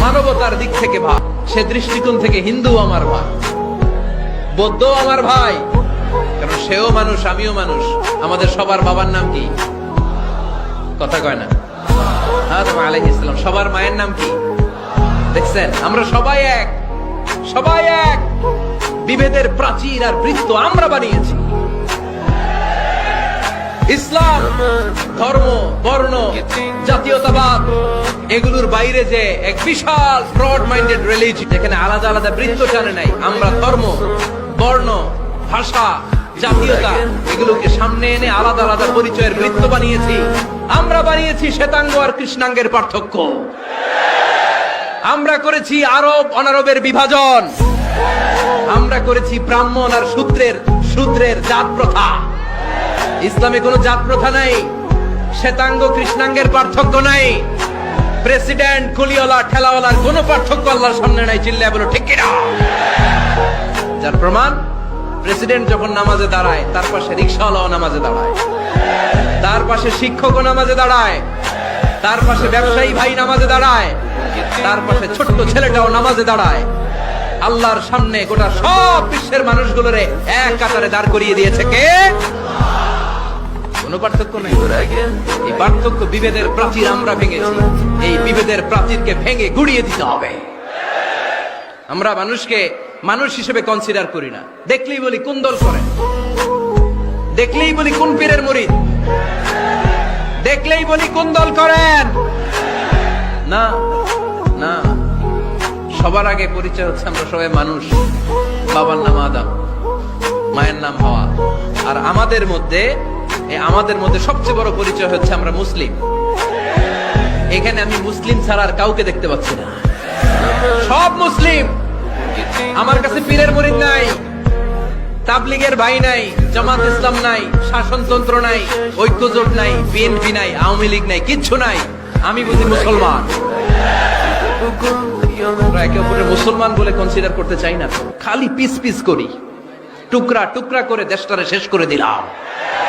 মানবতার দিক থেকে ভাব সে দৃষ্টিকোণ থেকে হিন্দু আমার ভাই বৌদ্ধ আমার ভাই। কারণ সেও মানুষ, আমিও মানুষ। আমাদের সবার বাবার নাম কি? কথা কয় না। আদম আলাইহিস সালাম, সবার মায়ের নাম কি? দেখছেন? আমরা সবাই এক। সবাই এক। বিভেদের প্রাচীর আর বৃত্ত আমরা বানিয়েছি। ইসলাম, ধর্ম, বর্ণ, জাতীয়তাবাদ এগুলোর বাইরে যে এক বিশাল ব্রড মাইন্ডেড রিলিজি যেখানে আলাদা আলাদা বৃত্ত টানে নাই, আমরা ধর্ম, বর্ণ, ভাষা, জাতীয়তা, এগুলোকে সামনে এনে আলাদা আলাদা পরিচয়ের বৃত্ত বানিয়েছি। আমরা বানিয়েছি শ্বেতাঙ্গ আর কৃষ্ণাঙ্গের পার্থক্য। আমরা করেছি আরব অনারবের বিভাজন। আমরা করেছি ব্রাহ্মণ আর শূদ্রের শূদ্রের জাত প্রথা। ইসলামে কোনো জাত প্রথা নাই, শ্বেতাঙ্গ, কৃষ্ণাঙ্গের পার্থক্য নাই। প্রেসিডেন্ট কুলিওয়ালা ঠেলাওয়ালার কোনো পার্থক্য আল্লাহর সামনে নাই, চিল্লায় বলো, ঠিক কিনা? যার প্রমাণ, প্রেসিডেন্ট যখন নামাজে দাঁড়ায়, তার পাশে রিক্সাওয়ালাও নামাজে দাঁড়ায়। তার পাশে শিক্ষকও নামাজে দাঁড়ায়। তার পাশে ব্যবসায়ী ভাই নামাজে দাঁড়ায়। তার পাশে ছোট্ট ছেলেটাও নামাজে দাঁড়ায়। আল্লাহর সামনে গোটা সব বিশ্বের মানুষগুলোরে এক কাতারে দাঁড় করিয়ে দিয়েছে কে? কোনো পার্থক্য নেই। এই পার্থক্য বিভেদের প্রাচীর আমরা ভেঙেছি। এই বিভেদের প্রাচীরকে ভেঙে গুড়িয়ে দিতে হবে। আমরা মানুষকে মানুষ হিসেবে কনসিডার করি না। দেখলেই বলি কোন দল করেন দেখলেই বলি কোন পীরের মরিদ? দেখলেই বলি কোন দল করেন? না না। সবার আগে পরিচয় হচ্ছে আমরা সবাই মানুষ। বাবার নাম আদম, মায়ের নাম হওয়া। আর আমাদের মধ্যে আমাদের মধ্যে সবচেয়ে বড় পরিচয় হচ্ছে আমরা মুসলিম। এখানে আমি মুসলিম ছাড়া আর কাউকে দেখতে পাচ্ছি না। সব মুসলিম। আমার কাছে পীরের মরিদ নাই, তাবলিগের ভাই নাই, জামাত ইসলাম নাই, শাসনতন্ত্র নাই, ঐক্যজোট নাই, বিএনপি নাই, আওয়ামী লীগ নাই, কিচ্ছু নাই। আমি বুঝি মুসলমান। একে অপরের মুসলমান বলে কনসিডার করতে চাই না খালি পিস পিস করি। টুকরা টুকরা করে দেশটারে শেষ করে দিলাম।